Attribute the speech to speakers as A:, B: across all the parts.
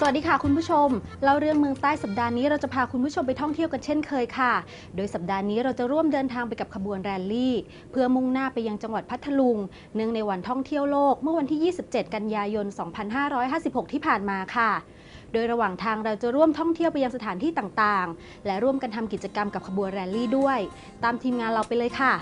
A: สวัสดีค่ะคุณผู้ชมเล่าเรื่องเมืองใต้สัปดาห์นี้เราจะพาคุณผู้ชมไปท่องเที่ยวกันเช่นเคยค่ะ โดยสัปดาห์นี้เราจะร่วมเดินทางไปกับขบวนแรลลี่ เพื่อมุ่งหน้าไปยังจังหวัดพัทลุง เนื่องในวันท่องเที่ยวโลกเมื่อวันที่ 27 กันยายน 2556 ที่ผ่านมาค่ะ โดยระหว่างทางเราจะร่วมท่องเที่ยวไปยังสถานที่ต่างๆ และร่วมกันทำกิจกรรมกับขบวนแรลลี่ด้วย ตามทีมงานเราไปเลยค่ะ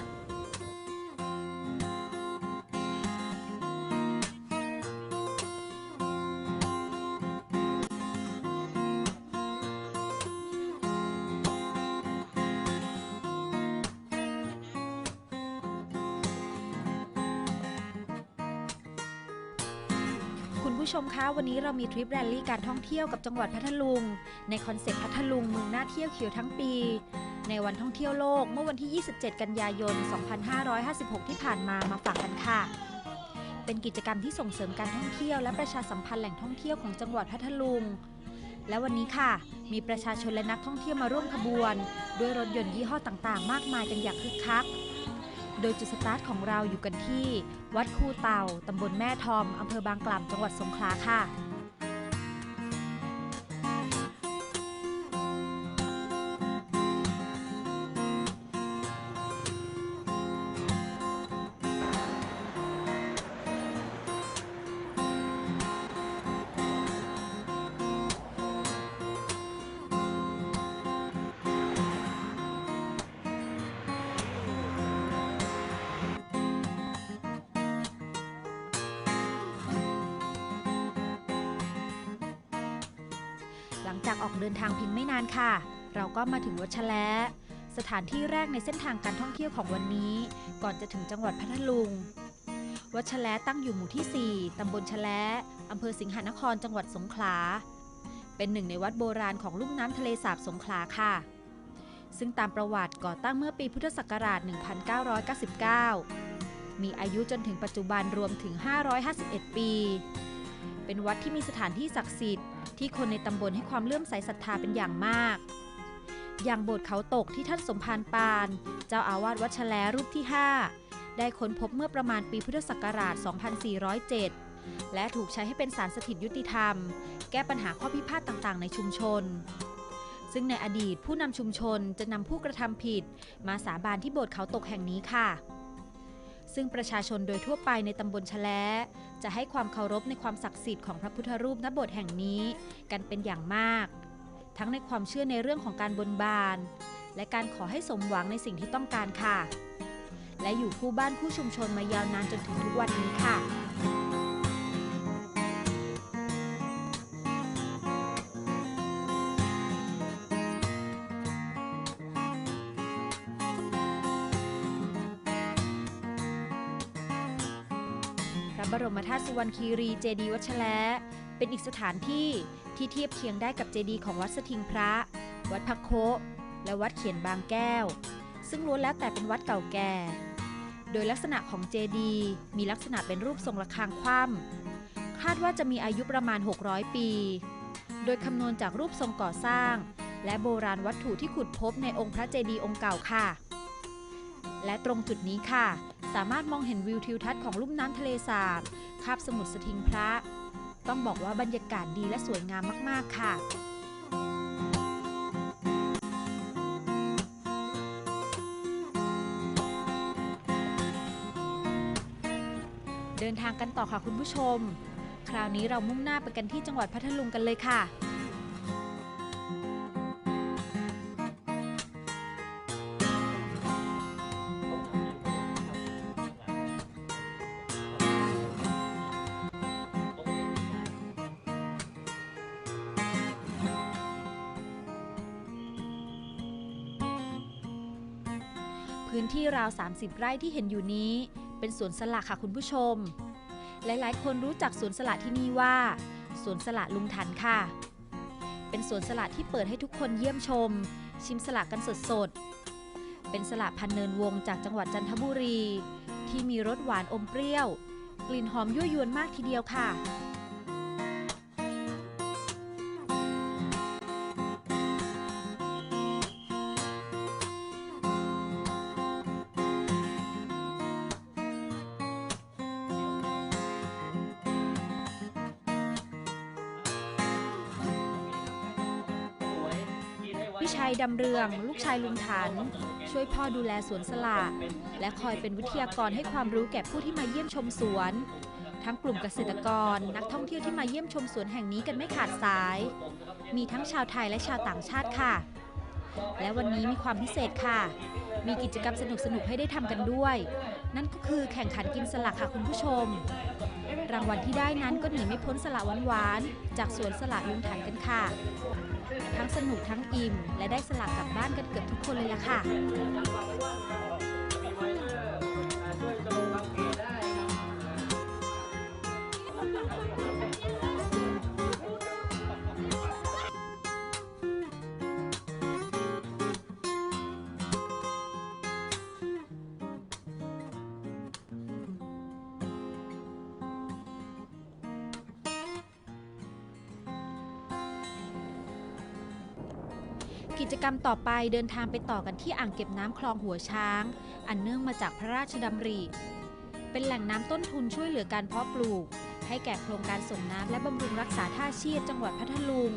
B: ผู้ชมคะ วันนี้เรามีทริปแรลลี่การท่องเที่ยวกับจังหวัดพัทลุง ในคอนเซ็ปต์พัทลุงเมืองน่าเที่ยวเขียวทั้งปี ในวันท่องเที่ยวโลกเมื่อวันที่ 27 กันยายน 2556 ที่ผ่านมามาฝากกันค่ะ เป็นกิจกรรมที่ส่งเสริมการท่องเที่ยวและประชาสัมพันธ์แหล่งท่องเที่ยวของจังหวัดพัทลุง และวันนี้ค่ะ มีประชาชนและนักท่องเที่ยวมาร่วมขบวน ด้วยรถยนต์ยี่ห้อต่างๆ มากมายกันอย่างคึกคัก โดยจุดสตาร์ทของเราอยู่กันที่ วัดคูเต่าตำบลแม่ทอมอำเภอบางกล่ำจังหวัดสงขลาค่ะ หลังจากออกเดินทางเพียงไม่นานค่ะ เราก็มาถึงวัดชะแลสถานที่แรกในเส้นทางการท่องเที่ยวของวันนี้ ก่อนจะถึงจังหวัดพัทลุง วัดชะแลตั้งอยู่หมู่ที่ 4 ตำบลชะแลอำเภอสิงหนคร จังหวัดสงขลา เป็นหนึ่งในวัดโบราณของลุ่มน้ำทะเลสาบสงขลาค่ะ ซึ่งตามประวัติก่อตั้งเมื่อปีพุทธศักราช 1999 มีอายุจนถึงปัจจุบันรวมถึง 551 ปี เป็นวัดที่มีสถานที่ศักดิ์สิทธิ์ ที่คนในตำบลให้ความเลื่อมใสศรัทธาเป็นอย่างมาก อย่างโบสถ์เขาตกที่ท่านสมภารปาน เจ้าอาวาสวัดชแลรูปที่ 5 ได้ค้นพบเมื่อประมาณปีพุทธศักราช 2407 และถูกใช้ให้เป็นสารสถิตยุติธรรม แก้ปัญหาข้อพิพาทต่างๆ ในชุมชน ซึ่งในอดีตผู้นำชุมชนจะนำผู้กระทำผิด มาสาบานที่โบสถ์เขาตกแห่งนี้ค่ะ ซึ่งประชาชนโดยทั่วไปในตำบลชะแลจะให้ความเคารพในความศักดิ์สิทธิ์ของพระพุทธรูปณโบสถ์แห่งนี้กันเป็นอย่างมาก ทั้งในความเชื่อในเรื่องของการบนบาน และการขอให้สมหวังในสิ่งที่ต้องการค่ะ และอยู่คู่บ้านคู่ชุมชนมายาวนานจนถึงทุกวันนี้ค่ะ พระบรมธาตุสุวรรณคีรีเจดีย์วัชะแลเป็นอีกสถานที่ที่เทียบเคียงได้กับเจดีย์ของวัดสถิงพระ วัดพักโคและวัดเขียนบางแก้ว ซึ่งล้วนแล้วแต่เป็นวัดเก่าแก่ โดยลักษณะของเจดีย์มีลักษณะเป็นรูปทรงระฆังคว่ำคาดว่าจะมีอายุประมาณ 600 ปี โดยคำนวณจากรูปทรงก่อสร้าง และโบราณวัตถุที่ขุดพบในองค์พระเจดีย์องค์เก่าค่ะ และตรงจุดนี้ค่ะ สามารถมองเห็นวิวทิวทัศน์ของลุ่มน้ำทะเลสาบคาบสมุทรสทิงพระ ต้องบอกว่าบรรยากาศดีและสวยงามมาก ๆ ค่ะเดินทางกันต่อค่ะคุณผู้ชม คราวนี้เรามุ่งหน้าไปกันที่จังหวัดพัทลุงกันเลยค่ะ พื้นที่ราว 30 ไร่ที่เห็นอยู่นี้ เป็นสวนสละค่ะคุณผู้ชม หลายๆ คนรู้จักสวนสละที่นี่ว่าสวนสละลุงทันค่ะ เป็นสวนสละที่เปิดให้ทุกคนเยี่ยมชม ชิมสละกันสดๆ เป็นสละพันเนินวงจากจังหวัดจันทบุรี ที่มีรสหวานอมเปรี้ยว กลิ่นหอมยั่วยวนมากทีเดียวค่ะ พี่ชัยดำเรือง ลูกชายลุงถันช่วยพ่อดูแลสวนสละ และคอยเป็นวิทยากรให้ความรู้แก่ผู้ที่มาเยี่ยมชมสวน ทั้งกลุ่มเกษตรกร นักท่องเที่ยวที่มาเยี่ยมชมสวนแห่งนี้กันไม่ขาดสาย มีทั้งชาวไทยและชาวต่างชาติค่ะ และวันนี้มีความพิเศษค่ะ มีกิจกรรมสนุกๆให้ได้ทำกันด้วย นั่นก็คือแข่งขันกินสละค่ะคุณผู้ชม รางวัลที่ได้นั้นก็หนีไม่พ้นสละหวานๆจากสวนสละลุงถันกันค่ะ ทั้งสนุกทั้งอิ่ม และได้สลากกลับบ้านกันเกือบทุกคนเลยล่ะค่ะ กิจกรรมต่อไปเดินทางไปต่อกันที่อ่างเก็บน้ำคลองหัวช้าง อันเนื่องมาจากพระราชดำริ เป็นแหล่งน้ำต้นทุนช่วยเหลือการเพาะปลูก ให้แก่โครงการส่งน้ำและบำรุงรักษาท่าเชียดจังหวัดพัทลุง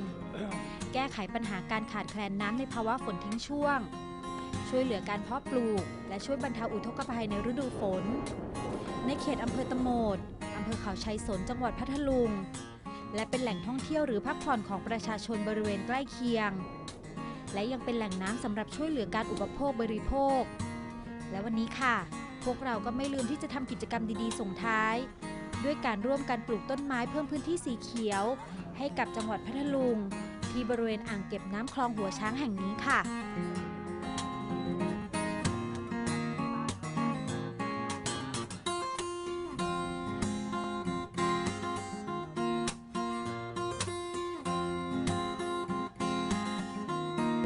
B: แก้ไขปัญหาการขาดแคลนน้ำในภาวะฝนทิ้งช่วง ช่วยเหลือการเพาะปลูก และช่วยบรรเทาอุทกภัยในฤดูฝน ในเขตอำเภอตะโมดอำเภอเขาชัยสนจังหวัดพัทลุง และเป็นแหล่งท่องเที่ยวหรือพักผ่อนของประชาชนบริเวณใกล้เคียง และยังเป็นแหล่งน้ำสำหรับช่วยเหลือการอุปโภคบริโภค และวันนี้ค่ะ พวกเราก็ไม่ลืมที่จะทำกิจกรรมดีๆ ส่งท้าย ด้วยการร่วมกันปลูกต้นไม้เพิ่มพื้นที่สีเขียว ให้กับจังหวัดพัทลุง ที่บริเวณอ่างเก็บน้ำคลองหัวช้างแห่งนี้ค่ะ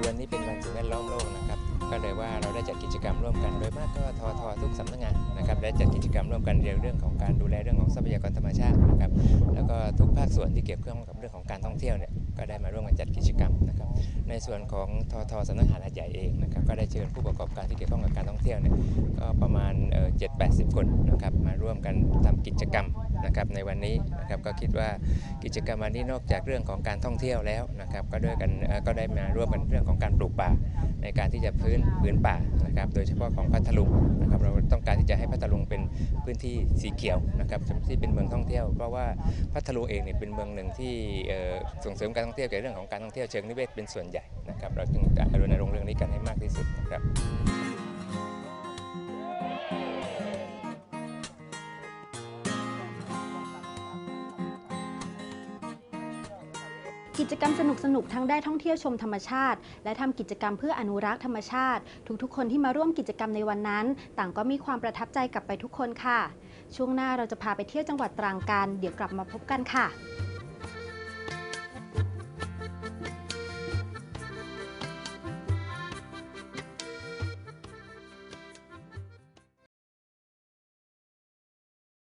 C: วันนี้เป็นวันสิ่งแวดล้อมโลกนะครับก็เลยว่าเราได้จัดกิจกรรมร่วมกัน โดยมากก็ทอทอทุกสำนักงานนะครับได้จัดกิจกรรมร่วมกันเรื่องเรื่องของการดูแลเรื่องของทรัพยากรธรรมชาตินะครับแล้วก็ทุกภาคส่วนที่เกี่ยวข้องกับเรื่องของการท่องเที่ยวเนี่ยก็ได้มาร่วมกันจัดกิจกรรมนะครับในส่วนของทอทอสำนักงานหาดใหญ่เองนะครับก็ได้เชิญผู้ประกอบการที่เกี่ยวข้องกับการท่องเที่ยวเนี่ยก็ประมาณเจ็ดแปดสิบคนนะครับมาร่วมกันทำกิจกรรม นะครับในวันนี้นะครับก็คิดว่ากิจกรรมวันนี้นอกจากเรื่องของการท่องเที่ยวแล้วนะครับก็ด้วยกันก็ได้มาร่วมกันเรื่องของการปลูกป่า ในการที่จะพื้นพื้นป่านะครับโดยเฉพาะของพัทลุงนะครับเราต้องการที่จะให้พัทลุงเป็นพื้นที่สีเขียวนะครับที่เป็นเมืองท่องเที่ยวเพราะว่าพัทลุงเองเนี่ยเป็นเมืองหนึ่งที่ส่งเสริมการท่องเที่ยวเกี่ยวกับเรื่องของการท่องเที่ยวเชิงนิเวศเป็นส่วนใหญ่นะครับเราจึงจะรณรงค์เรื่องนี้กันให้มากที่สุดนะครับ
A: กิจกรรมสนุกสนุกๆทั้งได้ท่องเที่ยวชมธรรมชาติ และทำกิจกรรมเพื่ออนุรักษ์ธรรมชาติ ทุกๆ คนที่มาร่วมกิจกรรมในวันนั้น ต่างก็มีความประทับใจกลับไปทุกคนค่ะ ช่วงหน้าเราจะพาไปเที่ยวจังหวัดตรังกัน เดี๋ยวกลับมาพบกันค่ะ